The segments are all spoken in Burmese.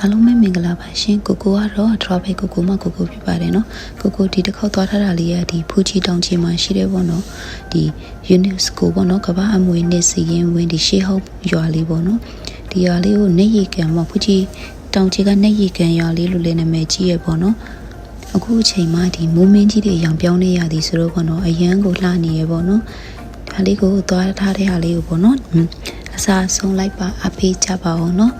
အားလုံးပဲမင်္ဂလာပါရှင်ကိုကိုကတော့ tropic ကိုကိုမကိုကိုဖြစ်ပါတယ်နော်ကိုကိုဒီတစ်ခေါက်သွားထားတာလေးကဒီဖူချီတောင်ချီမှာရှိတယ်ပေါ့နော်ဒီ UNESCO ပေါ့နော်ကမ္ဘာအမွေနှစ်စီရင်ဝင်ဒီရှေးဟောက်ရွာလေးပေါ့နော်ဒီရွာလေးကိုနေရီကံပေါ့ဖူချီတောင်ချီကနေရီကံရွာလေးလို့လည်းနာမည်ကြီးရပေါ့နော်အခုအချိန်မှဒီမိုးမင်းကြီးတွေရောင်ပြောင်းနေရသည်ဆိုတော့ပေါ့နော်အရန်ကိုလှနေရပေါ့နော်ဒါလေးကိုသွားထားတဲ့ဟာလေးကိုပေါ့နော်ဟွန်းအစားဆုံးလိုက်ပါအပေးကြပါအောင်နော်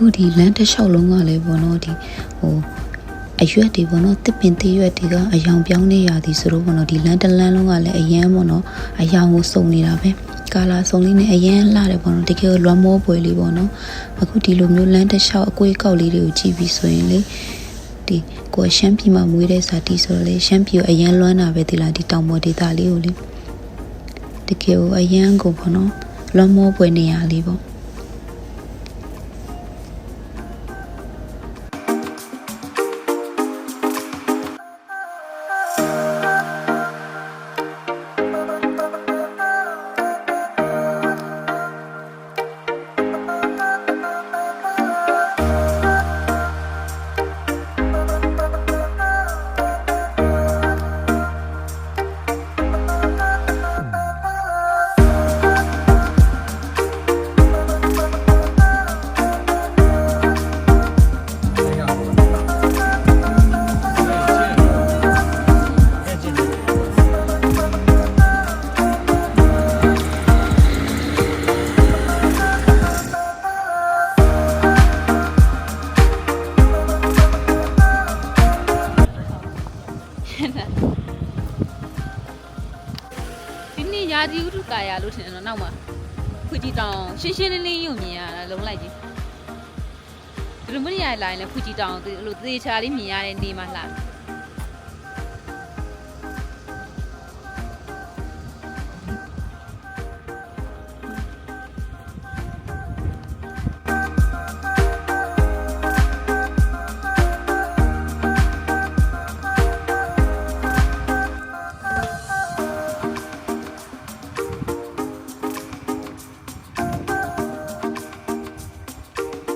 အခုဒီလမ်းတစ်လျှောက်လုံးကလည်းပေါ့နော်ဒီဟိုအရွက်တွေပေါ့နော်တစ်ပင်သေးရွက်တွေကအယောင်ပြောင်းနေရသည်ဆိုတော့ပေါ့နော်ဒီလမ်းတစ်လမ်းလုံးကလည်းအရန်ပေါ့နော်အယောင်ကိုစုံနေတာပဲကာလာစုံလေးနဲ့အရန်လှတယ်ပေါ့နော်တကယ်လွမ်းမောပွေလေးပေါ့နော်အခုဒီလိုမျိုးလမ်းတစ်လျှောက်အကွေးကောက်လေးတွေကိုကြည့်ပြီးဆိုရင်လေဒီကိုယ်ရှမ်းပြည်မှာမွေးတဲ့ဇာတိဆိုတော့လေရှမ်းပြည်ကိုအရန်လွမ်းတာပဲဒီလားဒီတောင်ပေါ်ဒေသလေးကိုလေတကယ်ကိုအရန်ကိုပေါ့နော်လွမ်းမောပွေနေရလေးပေါ့ ဒီနေ့ရာသီဥတုကာယာလို့ထင်တယ်နော်နောက်မှာခွေကြီးတောင်ရှင်းရှင်းလင်းလင်းယုံမြင်ရတာလုံးလိုက်ကြီးဒီလိုမရလာရင်လည်းခွေကြီးတောင်ဒီလိုသေချာလေးမြင်ရတဲ့နေမှာလား